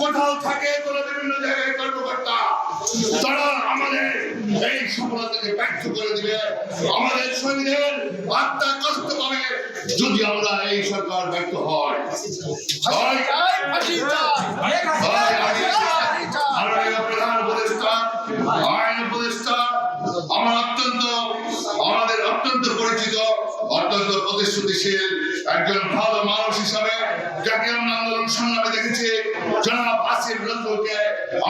কোথাও থাকে কোনো বিভিন্ন জায়গায় কর্মকর্তা, তারা আমাদের এই সফলতাকে ব্যর্থ করে দিবে আমাদের শরীরের আত্মা কষ্ট পাবে যদি আমরা এই সরকার ব্যর্থ হয়। আমার অত্যন্ত, আমাদের অত্যন্ত পরিচিত, অত্যন্ত প্রতিশ্রুতিশীল একজন ভালো মানুষ হিসাবে যাকে আমরা আন্দোলন সংগ্রামে দেখেছি, জনাব আসিফ নজরুলকে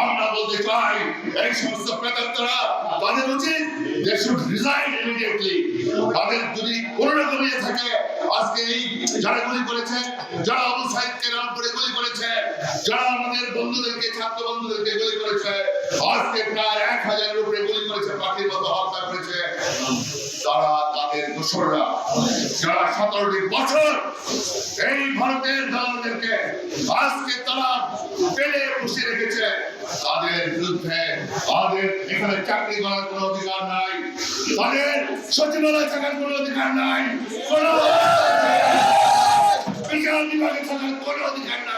আমরা বলতে চাই, এই সমস্ত প্রেতাত্মরা তাদের উচিত দে শুড রিজাইন ইমিডিয়েটলি তাদের যদি কোনো রকম ইয়ে থাকে, আজকে এই যারা গুলি করেছে, যারা আবু সাইদকে নাম করে গুলি করেছে, যারা আমাদের বন্ধুদেরকে, ছাত্র বন্ধুদেরকে গুলি করেছে, আজকে প্রায় এক হাজারের উপরে গুলি করেছে, পাখির মতো হত্যা করেছে। তারা দোসররা যারা সতেরোটি বছর এই ভারতের দালালদেরকে আজকে তারা পেলে বসে রেখেছে, তাদের বিরুদ্ধে তাদের এখানে চাকরি করার কোনো অধিকার নাই, তাদের সচিবালয় থাকার কোনো অধিকার নাই, বিচার বিভাগে থাকার কোনো অধিকার নাই।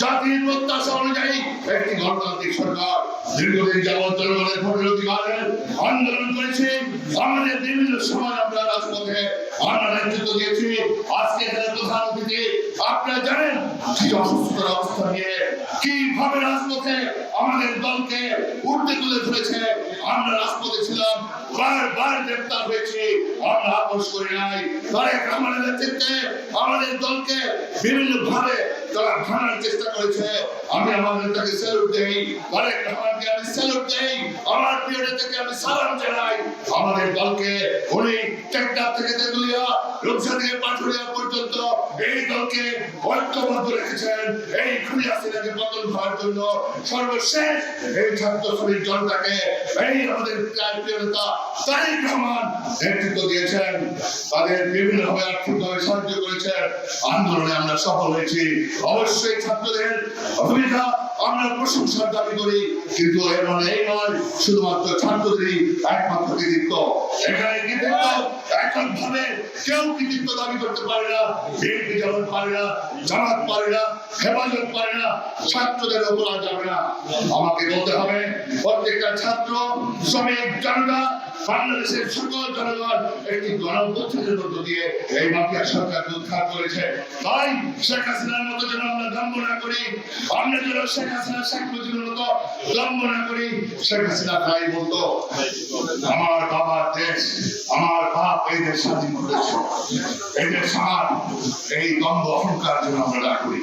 জাতির প্রত্যাশা অনুযায়ী একটি গণতান্ত্রিক সরকার দীর্ঘদিন যাবৎ জনগণের ভোটের অধিকারের আন্দোলন করেছে। আমাদের বিভিন্ন সময় আমরা রাজপথে আমরা নেতৃত্ব দিয়েছি। আজকে এখানে আপনারা জানেন কি অসুস্থতার অবস্থা নিয়ে, কীভাবে রাজপথে আমাদের দলকে উঠতে তুলে ধরেছে? আমরা রাজপথে ছিলাম, বারবার গ্রেপ্তার হয়েছি, আমরা আপোষ করি নাই। নেতৃত্বে আমাদের দলকে বিভিন্ন ভাবে তারা ভাঙার চেষ্টা করেছে। আমি আমার নেতাকে স্যালুট দেই, তারেক রহমানকে আমি স্যালুট দেই, আমার প্রিয় নেতাকে আমি সালাম জানাই। আমাদের দলকে উনি টেকনাফ থেকে তেতুলিয়া পর্যন্ত এই দলকে ঐক্যবদ্ধ রেখেছেন, এই জন্য সর্বশেষ এই ছাত্র শ্রমিক জনতাকে এই আমাদের প্রায় নেতা তারেক রহমান নেতৃত্ব দিয়েছেন। তাদের বিভিন্নভাবে আর্থিকভাবে সাহায্য করেছেন। আন্দোলনে আমরা সফল হয়েছি। অবশ্যই ছাত্রদের ভূমিকা আমরা প্রশংসার দাবি করি, কিন্তু এর মানে এই নয়, শুধুমাত্র ছাত্রদেরই একমাত্র কৃতিত্ব। এখানে কৃতিত্ব একক ভাবে কেউ কৃতিত্ব দাবি করতে পারে না, বিএনপি যেমন পারে না, জামাত পারে না, হেফাজত পারে না, ছাত্রদের আর যাবে না। আমাকে বলতে হবে, প্রত্যেকটা ছাত্র, শ্রমিক, জনতা বাংলাদেশের সকল জনগণ একটি গণঅভ্যুত্থানের মধ্য দিয়ে এই মাফিয়া সরকারকে উদ্ধার করেছে। তাই শেখ হাসিনার মতো যেন আমরা দম্ভ না করি, আমরা যেন শেখ হাসিনা শেখ মুজিবের মতো দম্ভ না করি, শেখ হাসিনা ভাই বলতো আমার বাবার দেশ, আমার বাপ এই দেশ স্বাধীন করেছে। এই দেশ আমার, এই দ্বন্দ্ব অহংকার যেন আমরা না করি।